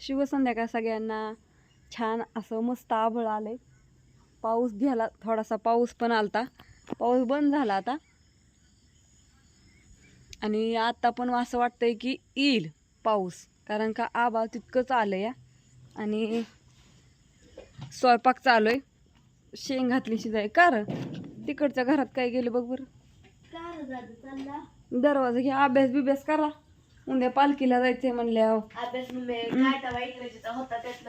शुभ संध्याकाळ सगळ्यांना छान असं मस्त आभळ आलंय. पाऊस झाला थोडासा पाऊस पण आलता. पाऊस बंद झाला आता. आणि आता पण असं वाटतंय की येईल पाऊस कारण का आभाळ तितकंच आलं या. आणि स्वयंपाक चालू आहे. शेंग घातली शिजाय. का र? तिकडच्या घरात काय गेलं बघ बरं. दरवाजा घ्या अभ्यास बिभ्यास करा. उद्या पालखीला जायचंय म्हणल्यावर.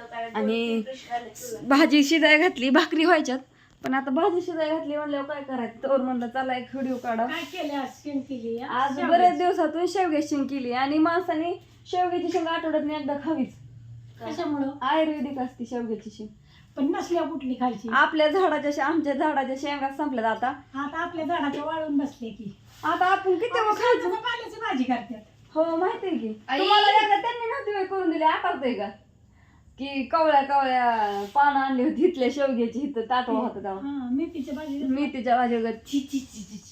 काय आणि. भाजी शिजाय घातली भाकरी व्हायच्यात. पण आता भाजी शिजाय घातली म्हणल्यावर काय करायचं? तर म्हणलं चला एक व्हिडिओ काढा. आज. बरेच दिवसातून शेवग्याची शेंग केली. आणि माणसाने शेवग्याची शेंग आठवड्यात एकदा खावीच. कशामुळं? आयुर्वेदिक असते शेवग्याची शेंग पण नसल्या कुठली खायची? आपल्या झाडाच्या शे- आमच्या झाडाच्या शेंगा संपल्यात आता. आता आपल्या झाडाच्या वाळून बसले की आता आपण किती खायचं? पाल्याची भाजी करतात. हो माहितीये की. आई. तुम्हाला एकदा त्यांनी नव्हती वेळ करून दिली आठवतंय का? की कवळ्या कवळ्या पानं आणली होती इथल्या शेवग्याची इथं ताटवा होता तेव्हा. हा मेथीची भाजी मेथीच्या भाजीवर छी छी छी छी छी.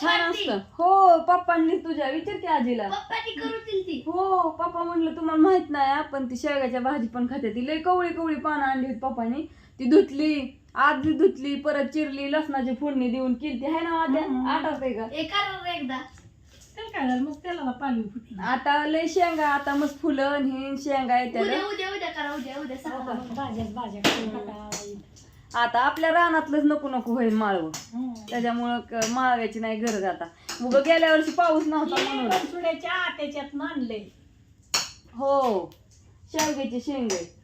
छान असतं. हो पप्पांनी तुझ्या विचार की आजीला. पप्पांनी करू दिली ती. हो पप्पा म्हणलं तुम्हाला माहीत नाही आपण ती शेवग्याच्या भाजी पण खाते. ती लय कवळी कवळी पानं आणली होती पप्पानी. ती धुतली आधी धुतली परत चिरली लसणाची फोडणी देऊन केली ती. आहे ना हम्म. आठवतंय का? एका एकदा. त्याला काय झालं मग त्याला फुटली. आता लय शेंगा आता मस्त फुलं आणि हे शेंगा येत्या उद्या उद्या उद्या करा उद्या उद्या मग भाज्याच भाज्या करून. आता आपल्या रानातलंच नको नको होईल माळव. त्याच्यामुळं क- माळव्याची नाही गरज आता. मग गेल्या वर्षी पाऊस नव्हता हे म्हणून. बनसुड्याच्या आत्याच्यात आणले हो. शेवग्याची शेंगे.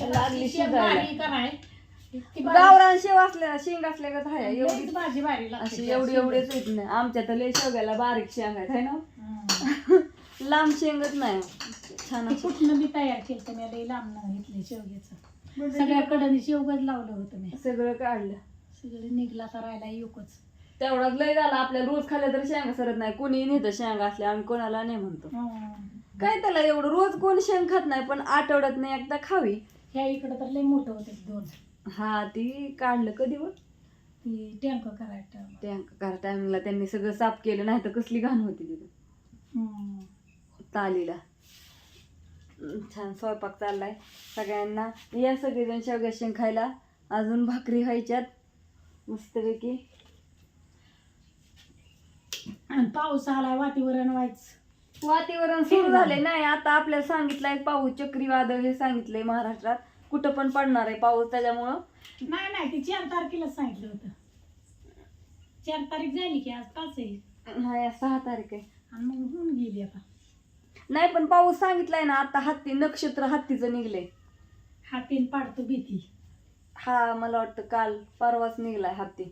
लागली भारी- गावरान शेव असल्या शेंग असल्या का थाया एवढी लईच भाजी भारी लागते अशी त्या एवढी एवढीच येत नाही. आमच्या तर लय शेवग्याला बारीक शेंग आहेत है ना? हं. लांब शेंगच नाही. छान ते. कुठनं बी तयार केलं तर मी लई लांब घेतले शेवग्याचं. सगळ्याकडे शेवगच लावलं होतं मी. सगळं काढलं. सगळे निघला तर राहिला युकच तेवढाच लय झाला. आपल्याला रोज खाल्लं तर शेंगा सरत नाही. कोणी नेतं शेंगा असल्या आम्ही कोणाला नाही म्हणतो. काय त्याला एवढं? रोज कोण शेंग खात नाही पण आठवड्यात नाही एकदा खावी. ह्या इकडं तर लई मोठं होते दोन. हा ती काढलं कधी व? ती टँक करायचं त्या टायमिंगला त्यांनी सगळं साफ केलं नाही तर कसली घाण होती तिथं. तालीला छान स्वयंपाक चाललाय. सगळ्यांना या सगळेजण शेवग्या शेंग खायला अजून भाकरी व्हायच्यात. मस्तपैकी. आणि पाऊस आलाय वातीवरण व्हायचं. वातावरण सुरू झाले नाही आता आपल्याला सांगितलंय पाऊस चक्रीवादळ हे सांगितलंय महाराष्ट्रात. कुठं पण पडणार आहे पाऊस त्याच्यामुळं. नाही नाही ती चार तारखेलाच सांगितलं होतं. चार तारीख झाली की आज पाच आहे. नाही आज सहा तारीख आहे. आणि मग होऊन गेली आता. नाही पण पाऊस सांगितलाय ना आता हत्ती नक्षत्र हत्तीचं निघलंय. हातीन पाडतो भीती. हा मला वाटतं काल परवाच निघलाय हत्ती.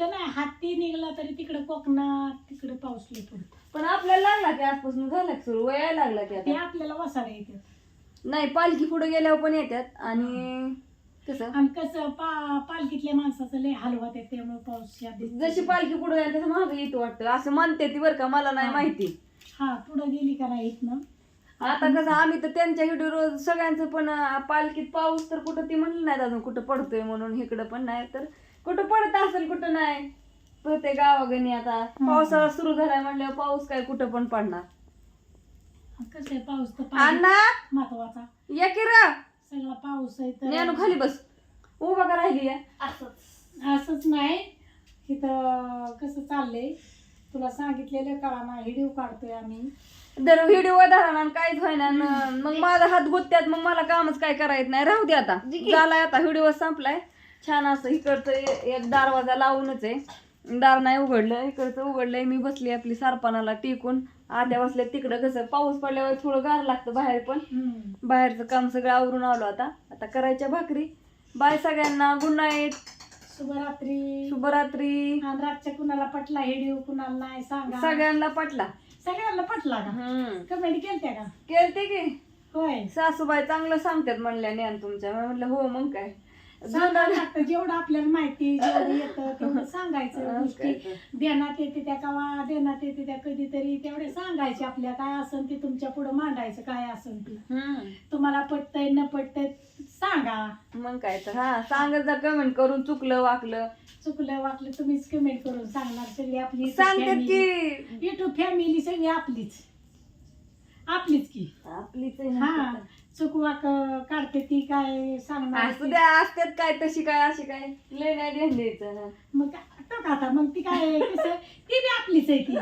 तर नाही हाती निघला तरी तिकडे कोकणात तिकडे पाऊस पडतो. पण आपल्याला लागला की आजपासून झाला की सुरू यायला लागला की ते आता आपल्याला वसाडा येतात. नाही पालखी पुढे गेल्यावर पण येतात आणि कसं आणि कसं पा पालखीतल्या माणसाचं लय हाल होते त्यामुळे पाऊस या दिवशी- जशी पालखी पुढे जाईल तसं मागे येतो वाटतं. असं म्हणते ती बरं का मला नाही. माहिती. हा पुढे गेली का नाही ना? आता कसं आम्ही तर त्यांच्या व्हिडिओ रोज सगळ्यांचं पण अं, पालखीत पाऊस तर कुठं ती म्हणलं नाही अजून कुठं पडतोय म्हणून इकडं पण नाही तर कुठं पडत असेल कुठं नाही. प्रत्येक गावागणी आता पावसाळा सुरू झालाय म्हणल्यावर पाऊस काय कुठं पण पडणार. कसं आहे पाऊस तर पाहिजे. अण्णा! महत्त्वाचा. या की रा. सगळा पाऊस आहे तर. खाली बस. उभा का राहिली आहे? असंच. असंच नाही. इथं कसं चाललंय? तुला सांगितलेलं कळा ना व्हिडिओ काढतोय आम्ही. जर व्हिडिओ धरा आणि काहीच होईना. न- मग माझा हात गुत्त्यात मग मला कामच काय करायचं नाही. राहू दे आता. झालाय आता. व्हिडिओ संपलाय. छान असं इकडचं ए- एक दरवाजा लावूनच आहे. दार नाही उघडलं. इकडचं उघडलंय. मी बसली आपली सारपणाला टिकून. आत्या बसल्या तिकडं कसं पाऊस पडल्यावर थोडं गार लागतं बाहेर पण. बाहेरचं काम सगळं आवरून आलो आता. आता करायच्या भाकरी. बाय सगळ्यांना. गुड नाईट शुभरात्री. शुभरात्री. आणि रातच्या कुणाला पटला व्हिडिओ कुणाला नाही सांगा. सगळ्यांना पटला. सगळ्यांना पटला का? हम्म. कमेंट केलत्या का? केलते की. होय. सासूबाई चांगलं सांगतात म्हणल्या ज्ञान तुमच्या. मी म्हटलं हो मग काय? सांगायला लागतं जेवढं आपल्याला माहिती जेवढं येतं तेवढं सांगायचं गोष्टी. देण्यात येते त्या कवा देण्यात येते त्या कधीतरी तेवढे सांगायचे आपल्या काय असन ते तुमच्यापुढे मांडायचं काय असन ते. तुम्हाला पटतंय न पटतंय सांगा. मग काय तर. हा सांगत जा कमेंट करून चुकलं वाकलं. चुकलं वाटलं तुम्हीच कमेंट करून सांगणार. सगळी आपली सांगतात की. युट्यूब फॅमिली सगळी आपलीच. आपलीच की. आपलीच हा. ना. चुकवाक काढते ती काय सांगणार असू. द्या असतात काय तशी काय अशी काय. लय नाही ध्यान द्यायचं मग तो का आता? मग ती काय कसं? ती बी आपलीच आहे ती.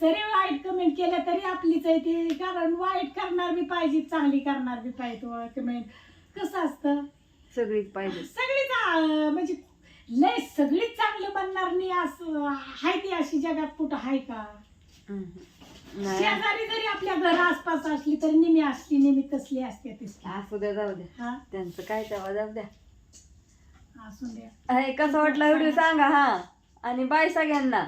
सरी वाईट कमेंट केलं तरी आपलीच आहे ती. कारण वाईट करणार बी पाहिजे चांगली करणार बी पाहिजे कमेंट कसं असतं? सगळीच पाहिजे. सगळीच अं, म्हणजे लय सगळीच चांगलं बनणार नाही असं हाय ती अशी जगात कुठं हाय का? शेजारी जरी आपल्या घर आसपास असली तरी नेहमी असली नेहमी तसली असते तसली असू द्या जाऊ द्या हा? त्यांचं काय तेव्हा जाऊ द्या. असून द्या अरे कसा वाटला व्हिडिओ सांगा हा. आणि बाय सगळ्यांना.